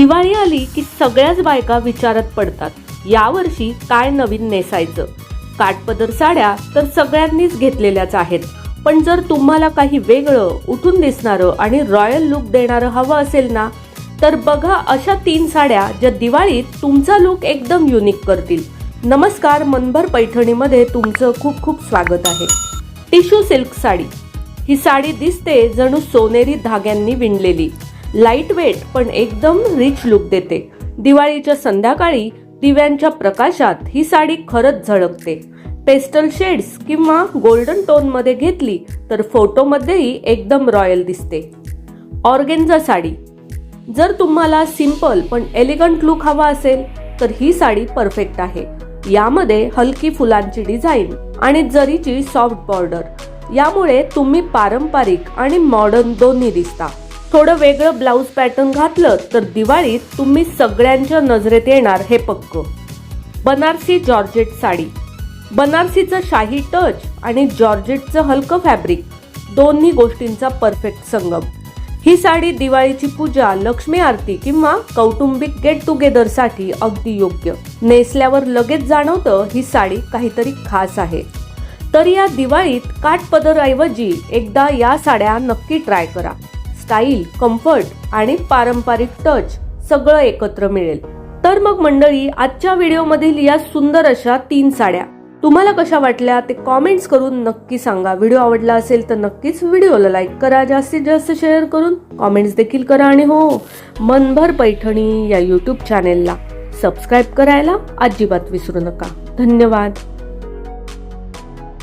दिवाळी आली की सगळ्याच बायका विचारत पडतात यावर्षी काय नवीन नेसायचं? काठपदर साड्या तर सगळ्यांनीच घेतलेल्याच आहेत पण जर तुम्हाला काही वेगळं उठून दिसणारं आणि रॉयल लुक देणारं हवं असेल ना तर बघा अशा तीन साड्या ज्या दिवाळीत तुमचा लुक एकदम युनिक करतील. नमस्कार मनभर पैठणीमध्ये तुमचं खूप खूप स्वागत आहे. Tissue silk sari. ही साडी दिसते जणू सोनेरी धाग्यांनी विणलेली. लाइट वेट पण एकदम रिच लुक देते. दिवाळीच्या संध्याकाळी दिव्यांच्या प्रकाशात ही साडी खरंच झळकते. पेस्टल शेड्स किंवा गोल्डन टोनमध्ये घेतली तर फोटोमध्येही एकदम रॉयल दिसते. ऑर्गेन्झा साडी. जर तुम्हाला सिंपल पण एलिगंट लुक हवा असेल तर ही साडी परफेक्ट आहे. यामध्ये हलकी फुलांची डिझाईन आणि जरीची सॉफ्ट बॉर्डर यामुळे तुम्ही पारंपरिक आणि मॉडर्न दोन्ही दिसता. थोडं वेगळं ब्लाऊज पॅटर्न घातलं तर दिवाळीत तुम्ही सगळ्यांच्या नजरेत येणार हे पक्क. बनारसी जॉर्जेट साडी. बनारसीचं शाही टच आणि जॉर्जेटचं हलकं फॅब्रिक दोन्ही गोष्टींचा परफेक्ट संगम. ही साडी दिवाळीची पूजा लक्ष्मी आरती किंवा कौटुंबिक गेट टुगेदरसाठी अगदी योग्य. नेसल्यावर लगेच जाणवतं ही साडी काहीतरी खास आहे. तर या दिवाळीत काठपदरऐवजी एकदा या साड्या नक्की ट्राय करा. स्टाईल कम्फर्ट आणि पारंपरिक टच सगळं एकत्र मिळेल. तर मग मंडळी आजच्या व्हिडिओमधील या सुंदर अशा तीन साड्या तुम्हाला कशा वाटल्या ते कॉमेंट्स करून नक्की सांगा. व्हिडिओ आवडला असेल तर नक्कीच व्हिडिओला लाईक करा जास्तीत जास्त शेअर करून कॉमेंट्स देखील करा आणि हो मनभर पैठणी या यूट्यूब चॅनेलला सबस्क्राईब करायला अजिबात विसरू नका. धन्यवाद.